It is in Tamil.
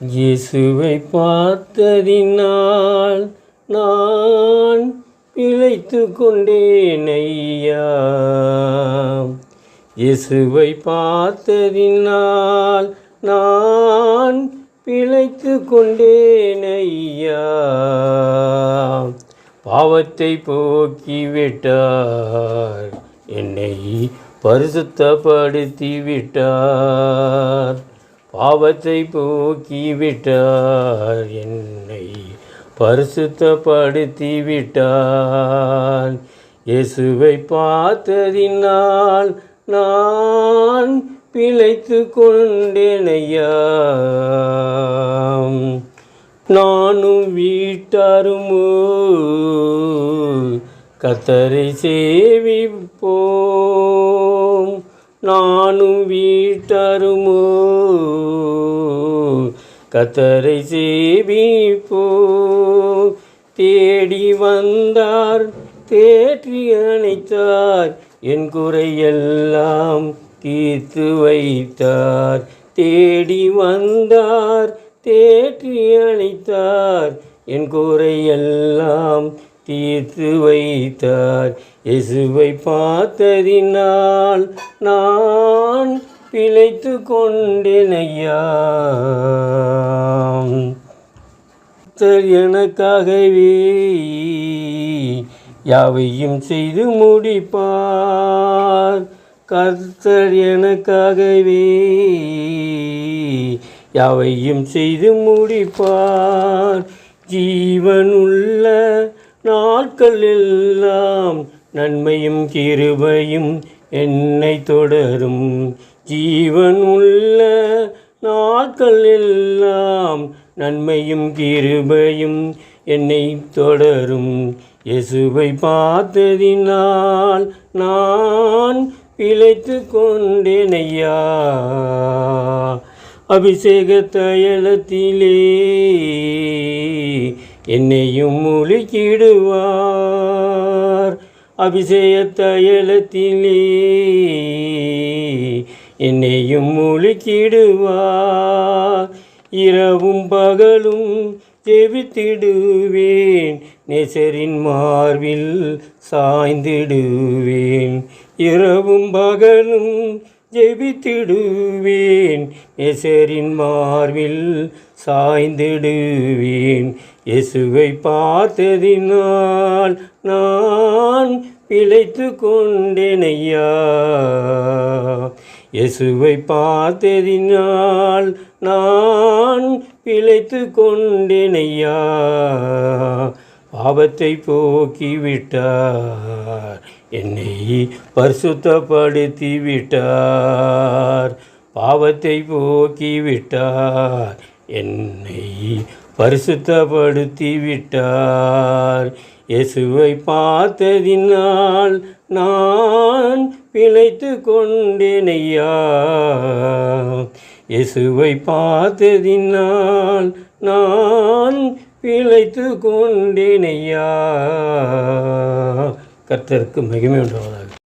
இயேசுவை பார்த்ததினால் நான் பிழைத்து கொண்டேன் ஐயா. இயேசுவை பார்த்ததினால் நான் பிழைத்து கொண்டேன் ஐயா. பாவத்தை போக்கிவிட்டார் என்னை பரிசுத்தப்படுத்தி விட்டார் பாவத்தை போக்கிவிட்டார். என்னை பரிசுத்தப்படுத்தி விட்டார் இயேசுவை பார்த்ததினால் நான் பிழைத்து கொண்டேனையா நானும் வீட்டாருமோ? கத்தரை சேவிப்போ நானும் வீட்டருமோ? கத்தரை சேவிப்போ தேடி வந்தார் தேற்றி அணைத்தார். என் குறையெல்லாம் தீர்த்து வைத்தார். தேடி வந்தார் தேற்றி அணைத்தார். என் குறையெல்லாம் தீர்த்து வைத்தார். இயேசுவை பார்த்ததினால் நான் பிழைத்து கொண்டேனையா எனக்காகவே யாவையும் செய்து முடிப்பார். கர்த்தர் எனக்காகவே யாவையும் செய்து முடிப்பார். ஜீவனுள்ள நாட்கள் எல்லாம் நன்மையும் கிருபையும் என்னை தொடரும். ஜீவன் உள்ள நாட்கள் எல்லாம் நன்மையும் கிருபையும் என்னை தொடரும். இயேசுவை பார்த்ததினால் நான் பிழைத்து கொண்டேன் ஐயா. அபிஷேக தயலத்திலே என்னையும் முழுக்கிடுவார். அபிஷேக தைலத்திலே என்னையும் முழுக்கிடுவார். இரவும் பகலும் ஜெபித்திடுவேன். நெசரின் மார்பில் சாய்ந்திடுவேன். இரவும் பகலும் ஜெபித்திடுவேன். எசரின் மார்பில் சாய்ந்திடுவேன். இயேசுவை பார்த்ததினால் நான் பிழைத்து கொண்டேனையா இயேசுவை பார்த்ததினால் நான் பிழைத்து கொண்டேனையா பாவத்தை போக்கிவிட்டார். என்னை பரிசுத்தப்படுத்தி விட்டார் பாவத்தை போக்கிவிட்டார். என்னை பரிசுத்தப்படுத்தி விட்டார் இயேசுவை பார்த்ததினால் நான் பிழைத்து கொண்டேனையா? இயேசுவை பார்த்ததினால் நான் பிழைத்து கொண்டேனையா. கர்த்தருக்கு மகிமை உண்டாவதாக.